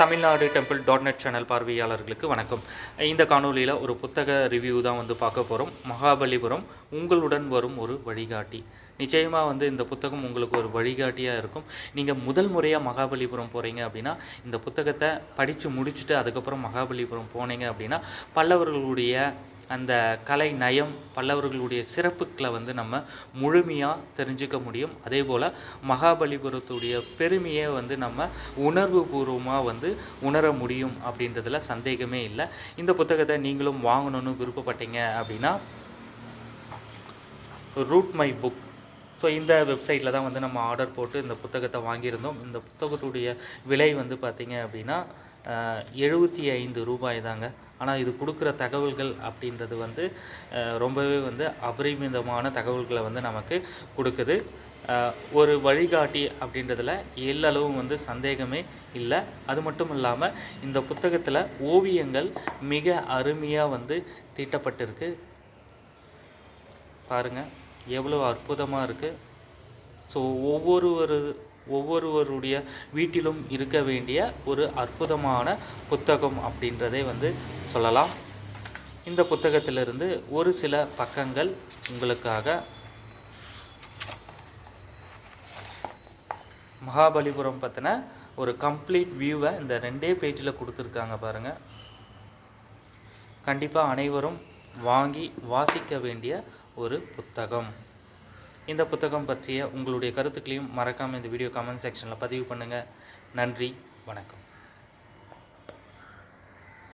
Tamil Nadu temple dot net channel பார்வையாளர்களுக்கு வணக்கம். இந்த காணொளியில் ஒரு புத்தக ரிவ்யூ தான் வந்து பார்க்க போகிறோம் மகாபலிபுரம் உங்களுடன் வரும் ஒரு வழிகாட்டி. நிச்சயமாக வந்து இந்த புத்தகம் உங்களுக்கு ஒரு வழிகாட்டியாக இருக்கும். நீங்கள் முதல் முறையாக மகாபலிபுரம் போகிறீங்க அப்படின்னா இந்த புத்தகத்தை படித்து முடிச்சுட்டு அதுக்கப்புறம் மகாபலிபுரம் போனீங்க அப்படின்னா பல்லவர்களுடைய அந்த கலை நயம் பல்லவர்களுடைய சிறப்புகளை வந்து நம்ம முழுமையாக தெரிஞ்சுக்க முடியும். அதே போல் மகாபலிபுரத்துடைய பெருமையை வந்து நம்ம உணர்வு பூர்வமாக வந்து உணர முடியும் அப்படின்றதுல சந்தேகமே இல்லை. இந்த புத்தகத்தை நீங்களும் வாங்கணும்னு விருப்பப்பட்டீங்க அப்படின்னா ரூட் மை புக் ஸோ இந்த வெப்சைட்டில் தான் வந்து நம்ம ஆர்டர் போட்டு இந்த புத்தகத்தை வாங்கியிருந்தோம். இந்த புத்தகத்துடைய விலை வந்து பார்த்திங்க அப்படின்னா எழுபத்தி ஐந்து ரூபாய் தாங்க. ஆனால் இது கொடுக்குற தகவல்கள் அப்படின்றது வந்து ரொம்பவே வந்து அபரிமிதமான தகவல்களை வந்து நமக்கு கொடுக்குது. ஒரு வழிகாட்டி அப்படின்றதுல எல்லளவும் வந்து சந்தேகமே இல்லை. அது மட்டும் இல்லாமல் இந்த புத்தகத்தில் ஓவியங்கள் மிக அருமையாக வந்து தீட்டப்பட்டிருக்கு. பாருங்கள் எவ்வளோ அற்புதமாக இருக்குது ஸோ ஒவ்வொருவரு ஒவ்வொருவருடைய வீட்டிலும் இருக்க வேண்டிய ஒரு அற்புதமான புத்தகம் அப்படின்றதே வந்து சொல்லலாம். இந்த புத்தகத்திலிருந்து ஒரு சில பக்கங்கள் உங்களுக்காக மகாபலிபுரம் பற்றின ஒரு கம்ப்ளீட் வியூவை இந்த ரெண்டே பேஜில் கொடுத்துருக்காங்க பாருங்கள் கண்டிப்பாக அனைவரும் வாங்கி வாசிக்க வேண்டிய ஒரு புத்தகம். இந்த புத்தகம் பற்றிய உங்களுடைய கருத்துக்களையும் மறக்காமல் இந்த வீடியோ கமெண்ட் செக்ஷனில் பதிவு பண்ணுங்கள் நன்றி வணக்கம்.